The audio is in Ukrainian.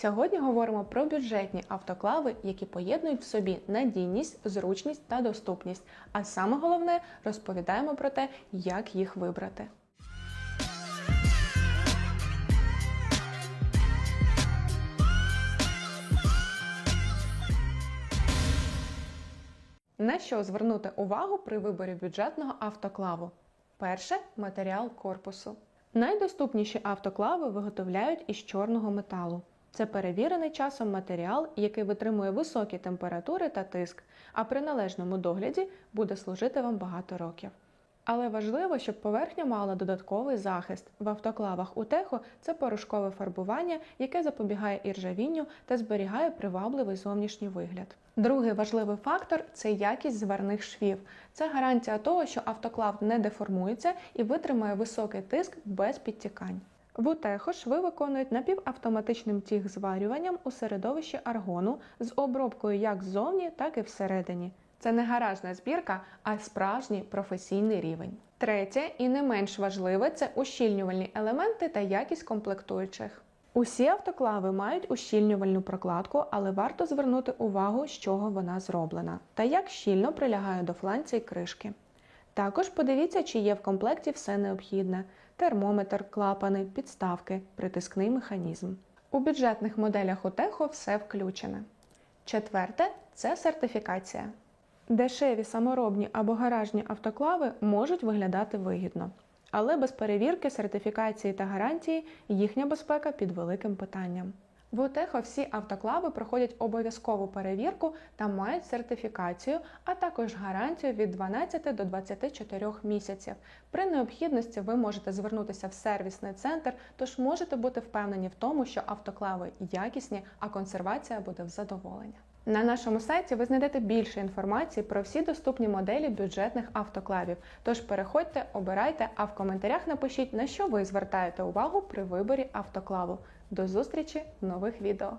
Сьогодні говоримо про бюджетні автоклави, які поєднують в собі надійність, зручність та доступність. А саме головне розповідаємо про те, як їх вибрати. На що звернути увагу при виборі бюджетного автоклаву? Перше матеріал корпусу. Найдоступніші автоклави виготовляють із чорного металу. Це перевірений часом матеріал, який витримує високі температури та тиск, а при належному догляді буде служити вам багато років. Але важливо, щоб поверхня мала додатковий захист. В автоклавах Утехо це порошкове фарбування, яке запобігає іржавінню та зберігає привабливий зовнішній вигляд. Другий важливий фактор це якість зварних швів. Це гарантія того, що автоклав не деформується і витримає високий тиск без підтікань. В Утехо шви виконують напівавтоматичним тіг зварюванням у середовищі аргону з обробкою як ззовні, так і всередині. Це не гаражна збірка, а справжній професійний рівень. Третє і не менш важливе це ущільнювальні елементи та якість комплектуючих. Усі автоклави мають ущільнювальну прокладку, але варто звернути увагу, з чого вона зроблена, та як щільно прилягає до фланця й кришки. Також подивіться, чи є в комплекті все необхідне: термометр, клапани, підставки, притискний механізм. У бюджетних моделях Утехо все включене. Четверте це сертифікація. Дешеві саморобні або гаражні автоклави можуть виглядати вигідно, але без перевірки, сертифікації та гарантії їхня безпека під великим питанням. В Отехо всі автоклави проходять обов'язкову перевірку та мають сертифікацію, а також гарантію від 12 до 24 місяців. При необхідності ви можете звернутися в сервісний центр, тож можете бути впевнені в тому, що автоклави якісні, а консервація буде в задоволення. На нашому сайті ви знайдете більше інформації про всі доступні моделі бюджетних автоклавів. Тож переходьте, обирайте, а в коментарях напишіть, на що ви звертаєте увагу при виборі автоклаву. До зустрічі в нових відео!